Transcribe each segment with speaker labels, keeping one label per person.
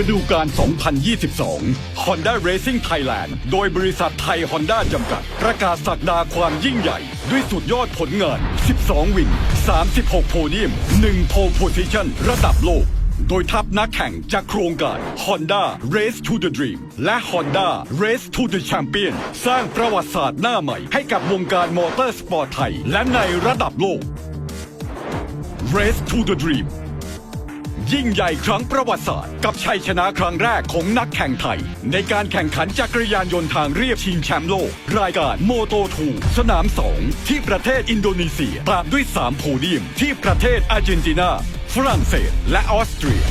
Speaker 1: ฤดูกาล 2022 Honda Racing Thailand โดยบริษัทไทย Honda จำกัด ประกาศสักดาความยิ่งใหญ่ ด้วยสุดยอดผลงาน 12 วิน 36 โพเดียม 1 โพโพซิชันระดับโลก โดยทัพนักแข่งจากโครงการ Honda Race to the Dream และ Honda Race to the Champion สร้างประวัติศาสตร์หน้าใหม่ ให้กับวงการมอเตอร์สปอร์ตไทย และในระดับโลก Race to the Dream ยิ่งใหญ่ครั้งประวัติศาสตร์ กับชัยชนะครั้งแรกของนักแข่งไทย ในการแข่งขันจักรยานยนต์ทางเรียบชิงแชมป์โลก รายการโมโตทูสนาม 2 ที่ประเทศอินโดนีเซียตามด้วย 3 โพเดียม ที่ประเทศอาร์เจนตินา ฝรั่งเศส และออสเตรีย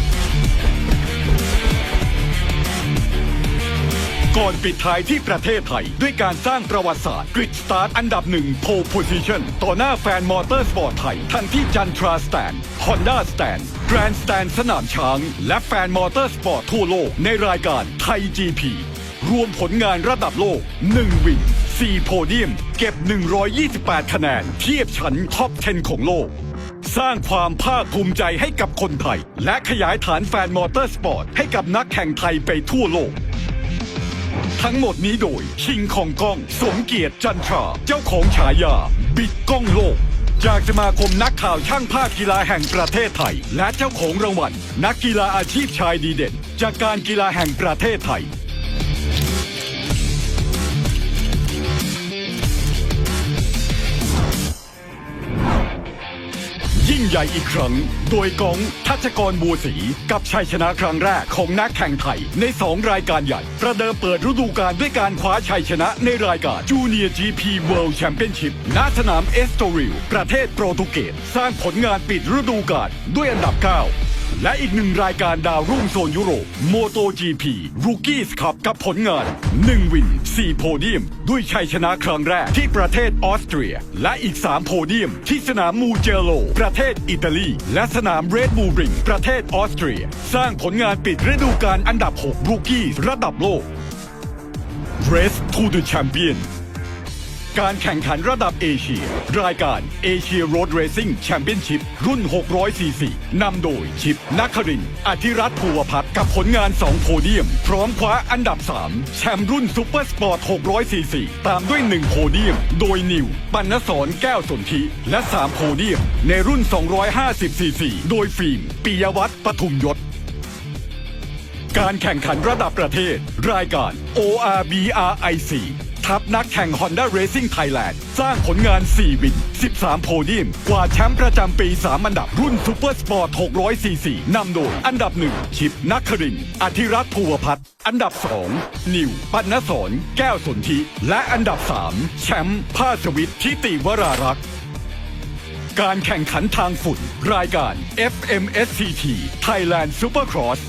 Speaker 1: ก่อนปิดท้ายที่ประเทศไทย ด้วยการสร้างประวัติศาสตร์กริดสตาร์ทอันดับหนึ่งโพโพซิชันต่อหน้าแฟนมอเตอร์สปอร์ตไทย ทั้งที่จันทราสแตนฮอนด้าสแตนแกรนด์สแตนสนามช้าง และแฟนมอเตอร์สปอร์ตทั่วโลก ในรายการไทย GP รวมผลงานระดับโลก 1 วิน4โพเดียม เก็บ 128 คะแนน เทียบชั้นท็อป 10 ของโลก สร้างความภาคภูมิใจให้กับคนไทย และขยายฐานแฟนมอเตอร์สปอร์ตให้กับนักแข่งไทยไปทั่วโลก ทั้งหมดนี้โดย ชิงของกล้อง สมเกียรติจันทรา เจ้าของฉายา บิดกล้องโลก จากสมาคมนักข่าวช่างภาพกีฬาแห่งประเทศไทย และเจ้าของรางวัลนักกีฬาอาชีพชายดีเด่น จากการกีฬาแห่งประเทศไทย หญ่อีกครั้ง โดยกองทัชกรบัวศรีกับชัยชนะครั้งแรกของนักแข่งไทย ใน 2 รายการใหญ่ ประเดิมเปิดฤดูกาลด้วยการคว้าชัยชนะในรายการจูเนียร์จีพีเวิลด์แชมเปี้ยนชิพณสนามเอสโตริลประเทศโปรตุเกสสร้างผลงานปิดฤดูกาลด้วยอันดับ 9 และอีกหนึ่งรายการดาวรุ่งโซนยุโรป MotoGP Rookies Cup กับผลงาน 1 วิน 4 โพเดียม ด้วยชัยชนะครั้งแรกที่ประเทศออสเตรีย และอีก 3 โพเดียม ที่สนามมูเจโล ประเทศอิตาลี และสนามเรดบูริงประเทศออสเตรีย สร้างผลงานปิดฤดูกาลอันดับ 6 Rookies ระดับโลก Race to the Champion การแข่งขันระดับเอเชีย รายการเอเชียโรดเรซิ่งแชมเปี้ยนชิพรุ่น 600 ซีซีนำโดยชิปนักครินทร์อธิรัตน์ภูวพัฒน์กับผลงาน 2 โพเดียม พร้อมคว้าอันดับ 3 แชมป์รุ่นซูเปอร์สปอร์ต 600 ซีซีตามด้วย 1 โพเดียม โดยนิว ปัณณสอนแก้วสนธิและ 3 โพเดียม ในรุ่น 250 ซีซีโดยฟิล์มปิยวัฒน์ปทุมยศการแข่งขันระดับประเทศ รายการ ORBRIC ทัพนักแข่ง Honda Racing Thailand สร้างผลงาน 4 วิน 13 โพเดียม กว่าแชมป์ประจำปี 3 อันดับรุ่นซูเปอร์สปอร์ต600ซีซีนำโดยอันดับ 1 ชิปนักครินอธิรัตน์ภูวพัฒน์อันดับ 2 นิว ปัณณสอนแก้วสนธิ และอันดับ 3 แชมป์ภาสวิทย์ทิติวรารักษ์การแข่งขันทางฝุ่น รายการ FMSCT Thailand Supercross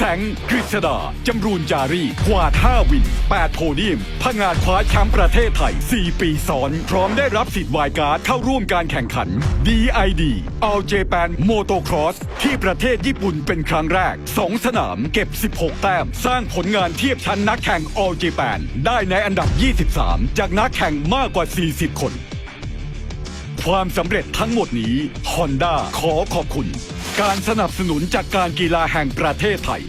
Speaker 1: แสงกฤษดาจำรูนจารีกวาด5วิน 8 โพเดียมพงาดคว้าแชมป์ประเทศไทย 4 ปีซ้อน พร้อมได้รับสิทธิ์วายการ์ดเข้าร่วมการแข่งขัน DID All Japan Motocross ที่ประเทศญี่ปุ่นเป็นครั้งแรก 2 สนามเก็บ 16 แต้ม สร้างผลงานเทียบชั้นนักแข่ง All Japan ได้ในอันดับ 23 จากนักแข่งมากกว่า 40 คน ความสำเร็จทั้งหมดนี้ Honda ขอขอบคุณ การสนับสนุนจากการกีฬาแห่งประเทศไทย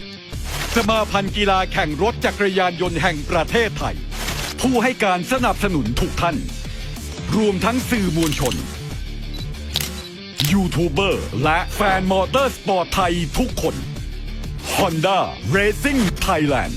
Speaker 1: สมาพันธ์กีฬาแข่งรถจักรยานยนต์แห่งประเทศไทย ผู้ให้การสนับสนุนทุกท่าน รวมทั้งสื่อมวลชน ยูทูบเบอร์ และแฟนมอเตอร์สปอร์ตไทยทุกคน Honda Racing Thailand